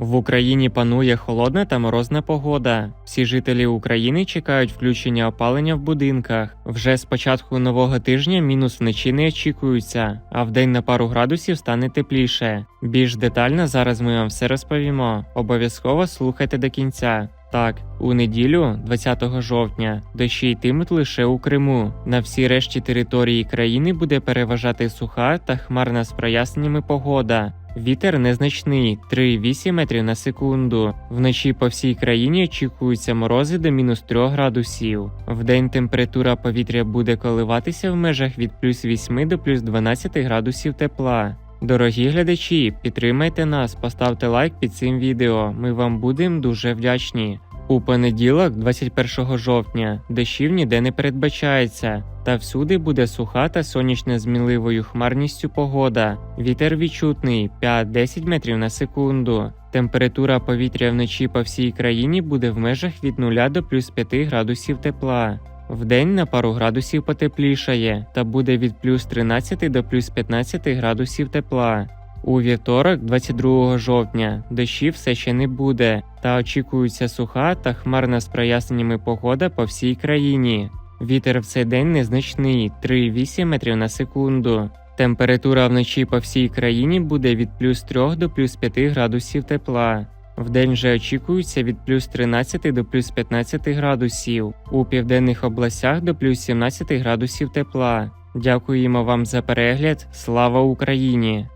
В Україні панує холодна та морозна погода. Всі жителі України чекають включення опалення в будинках. Вже з початку нового тижня мінус вночі не очікується, а вдень на пару градусів стане тепліше. Більш детально зараз ми вам все розповімо. Обов'язково слухайте до кінця. Так, у неділю, 20 жовтня, дощі йтимуть лише у Криму. На всій решті території країни буде переважати суха та хмарна з проясненнями погода. Вітер незначний 3,8 метрів на секунду. Вночі по всій країні очікуються морози до мінус 3 градусів. Вдень температура повітря буде коливатися в межах від плюс 8 до плюс 12 градусів тепла. Дорогі глядачі, підтримайте нас, поставте лайк під цим відео. Ми вам будемо дуже вдячні. У понеділок, 21 жовтня, дощів ніде не передбачається, та всюди буде суха та сонячна з мінливою хмарністю погода. Вітер відчутний 5-10 метрів на секунду. Температура повітря вночі по всій країні буде в межах від 0 до плюс 5 градусів тепла. Вдень на пару градусів потеплішає та буде від плюс 13 до плюс 15 градусів тепла. У вівторок, 22 жовтня, дощів все ще не буде, та очікується суха та хмарна з проясненнями погода по всій країні. Вітер в цей день незначний 3,8 метрів на секунду. Температура вночі по всій країні буде від плюс 3 до плюс 5 градусів тепла. Вдень же очікується від плюс 13 до плюс 15 градусів, у південних областях до плюс 17 градусів тепла. Дякуємо вам за перегляд. Слава Україні!